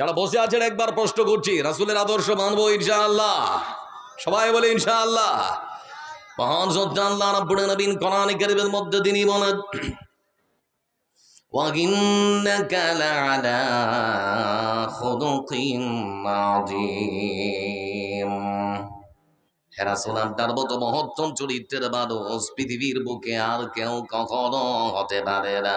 যারা বসে আছেন একবার প্রশ্ন করছি রাসুলের আদর্শ মানবো ইনশাআল্লাহ সবাই বলে ইনশাআল্লাহ মহান সত্তা আল্লাহ রাব্বুল নবীন কোরআন কারীমের মধ্যে তিনি বলেন وإنك لعلى خلق عظيم হেরাসুল আপনার মতো মহত্তম চরিত্রের মানুষ পৃথিবীর বুকে আর কেউ কখনো হতে পারে না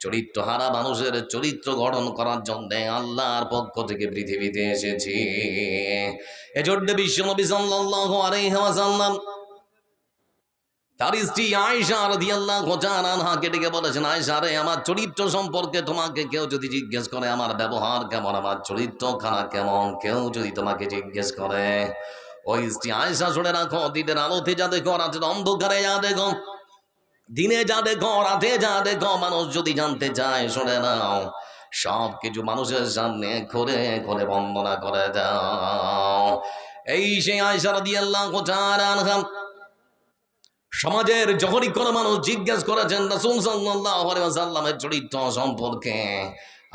চরিত্র হারা মানুষের চরিত্র গঠন করার জন্য আল্লাহর পক্ষ থেকে পৃথিবীতে এসেছি। এজন্য বিশ্বনবী তার স্ত্রী আয়সা বলেছেন আয়সা রে, আমার চরিত্র সম্পর্কে তোমাকে কেউ যদি জিজ্ঞেস করে, আমার ব্যবহার কেমন, আমার চরিত্র খানা কেমন, কেউ যদি তোমাকে জিজ্ঞেস করে। ওই স্ত্রী আয়সা শুনে রাখো, দিনের আলোতে যা দেখো অন্ধকারে যা দেখো দিনে যা দেখো রাতে যা দেখো মানুষ যদি জানতে চায়, শুনে নাও। সব কিছু মানুষের সামনে করে করে বন্দনা করে দাও। এই সেই আয়সার দিয়ে আল্লাহ সমাজের যখনই কোনো মানুষ জিজ্ঞেস করেছেন রাসূল ওয়াসাল্লামের চরিত্র সম্পর্কে।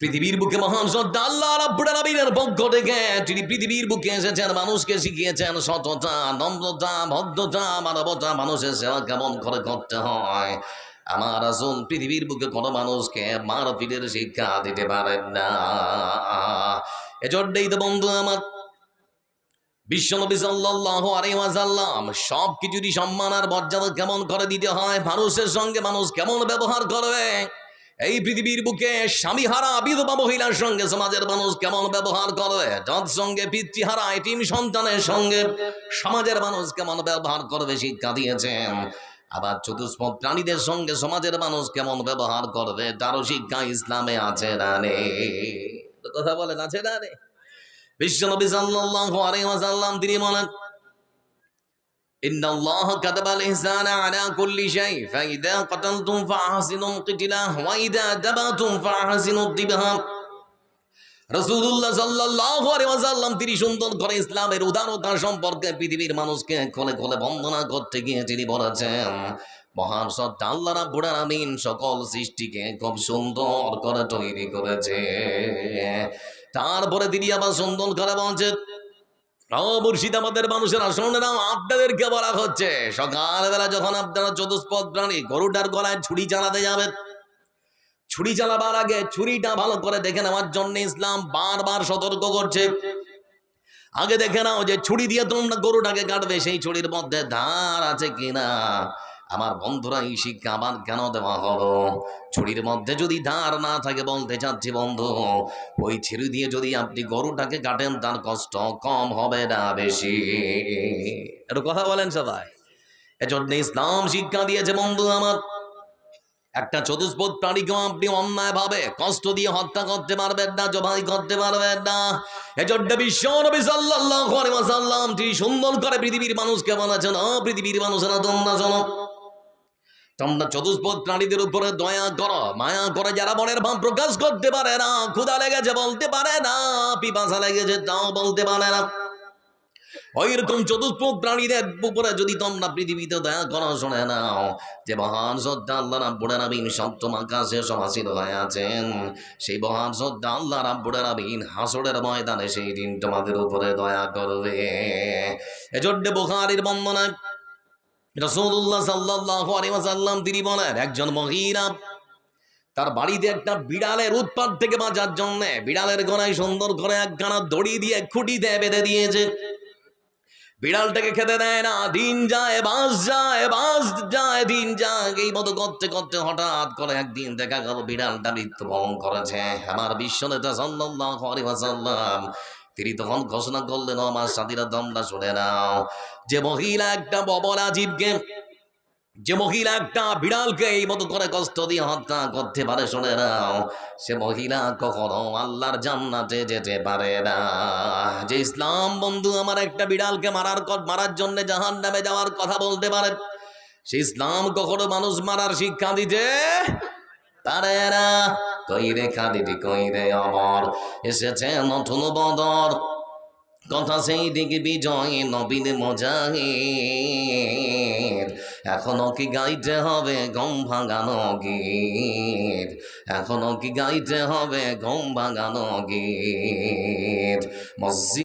পৃথিবীর বুকে মহান শ্রদ্ধা আল্লাহ রাব্বুল আলামিনের পক্ষ থেকে তিনি পৃথিবীর বুকে এসেছেন, মানুষকে শিখিয়েছেন সততা নম্রতা ভদ্রতা, মানবতা, মানুষের সেবা কেমন করে করতে হয়। আমার আসুন পৃথিবীর বুকে কোনো মানুষকে মারপিটের শিক্ষা দিতে পারেন না। এজন্যই তো বন্ধু আমার বিশ্বনবী সাল্লাল্লাহু আলাইহি সব কিছুরই সম্মান আর মর্যাদা কেমন করে দিতে হয়? মানুষের সঙ্গে মানুষ কেমন ব্যবহার করবে এই পৃথিবীর বুকে স্বামীহারা, বিধবা মহিলার সঙ্গে সমাজের মানুষ কেমন ব্যবহার করবে যার সঙ্গে পিতৃহারা এটিম সন্তানের সঙ্গে সমাজের মানুষ কেমন ব্যবহার করবে শিক্ষা দিয়েছেন? আবার চতুষ্পদ প্রাণীদের সঙ্গে সমাজের মানুষ কেমন ব্যবহার করবে? তারও শিক্ষা ইসলামে আছে না রে কথা বলেন, আছে না রে বিশ্বনবী সাল্লাল্লাহু তিনি বলেন إن الله كتب الإحسان على كل شيء فإذا قتلتم فأحسنوا القتلة وإذا دبرتم فأحسنوا الذبح রসুল্লাহ সাল্লাল্লাহু আলাইহি ওয়াসাল্লাম তিনি সুন্দর করে ইসলামের উদারতা সম্পর্কে পৃথিবীর মানুষকে খোলে খোলে বন্দনা করতে গিয়ে তিনি বলেছেন মহান সত্তা আল্লাহ রাব্বুল আলামিন সকল সৃষ্টিকে খুব সুন্দর করে তৈরি করেছে তারপরে তিনি আবার সুন্দর করে বলছেন মুর্শিদ আমাদের মানুষেরা আসনে নাম আপনাদেরকে বলা হচ্ছে। সকালবেলা যখন আপনারা চতুষ্পদ প্রাণী গরুটার গলায় ছুরি চালাতে যাবেন, ছুরি চালাবার আগে ছুরিটা ভালো করে দেখে নেওয়ার জন্য ইসলাম বারবার সতর্ক করছে। আগে দেখে নাও যে ছুরি দিয়ে তোমরা গরুটাকে কাটবে, সেই ছুরির মধ্যে ধার আছে কিনা? আমার বন্ধুরা এই শিক্ষা আবার কেন দেওয়া হলো? ছুরির মধ্যে যদি ধার না থাকে বলতে চাচ্ছি বন্ধু, ওই ছিঁড়ি দিয়ে যদি আপনি গরুটাকে কাটেন, তার কষ্ট কম হবে না বেশি। একটু কথা বলেন সবাই। এজন্য ইসলাম শিক্ষা দিয়েছে বন্ধু আমার। একটা চতুষ্পদ প্রাণীকেও আপনি অন্যায় ভাবে কষ্ট দিয়ে হত্যা করতে পারবেন না, জবাই করতে পারবেন না। এজন্য বিশ্ব সুন্দর করে পৃথিবীর মানুষকে বলেছেন পৃথিবীর মানুষেরা শোনো। তোমরা চতুষ্পদ প্রাণীদের উপরে দয়া করো, মায়া করে যারা মনের ভাব প্রকাশ করতে পারে না, ক্ষুধা লেগেছে বলতে পারে না, পিপাসা লেগেছে তাও বলতে পারে না। ওই রকম চতুষ্পদ প্রাণীদের উপরে যদি তোমরা পৃথিবীতে দয়া করো, শুনে নাও যে মহান শ্রদ্ধা আল্লাহ রাব্বুল আলামিন সপ্তম আকাশে সমাসীন হয়ে আছেন। সেই মহান শ্রদ্ধা আল্লাহ রাব্বুল আলামিন হাসরের ময়দানে সেই দিন তোমাদের উপরে দয়া করবে। এজন্য বুখারীর বর্ণনায় রাসূলুল্লাহ সাল্লাল্লাহু আলাইহি ওয়াসাল্লাম, তিনি বলেন, একজন মহিলা তার বাড়িতে একটা বিড়ালের উৎপাত থেকে বাঁচার জন্য বিড়ালের গলায় সুন্দর করে একখানা দড়ি দিয়ে খুঁটি দিয়ে বেঁধে দিয়েছে। বিড়ালটাকে খেতে দেয় না, দিন যায়, বাস যায় বাস যায়, দিন যায় এই মতো করতে করতে হঠাৎ করে একদিন দেখা গেল, বিড়ালটা মৃত্যুবরণ করেছে। আমার বিশ্ব নেতা সাল্লাল্লাহু আলাইহি ওয়াসাল্লাম তিনি তখন ঘোষণা করলেন, "ও আমার সাথীরা, তোমরা শুনে নাও, যে মহিলা একটা ববলা জীবকে, যে মহিলা একটা বিড়ালকে এই মতো করে কষ্ট দিয়ে হত্যা করতে পারে, শুনে নাও, সে মহিলা কখনো আল্লাহর জান্নাতে যেতে পারে না। যে ইসলাম বন্ধু আমার একটা বিড়ালকে মারার মারার জন্য জাহান নামে যাওয়ার কথা বলতে পারে, সে ইসলাম কখনো মানুষ মারার শিক্ষা দিতে পারে না। কইরে কই রে অমর। এসেছে নতুন বদর। কথা সেই দিকে বিজয় নবীন মজাহি এখনও কি গাইতে হবে গম ভাঙানো গীত? এখনও কি গাইতে হবে গম ভাঙানো গীত? মসজিদ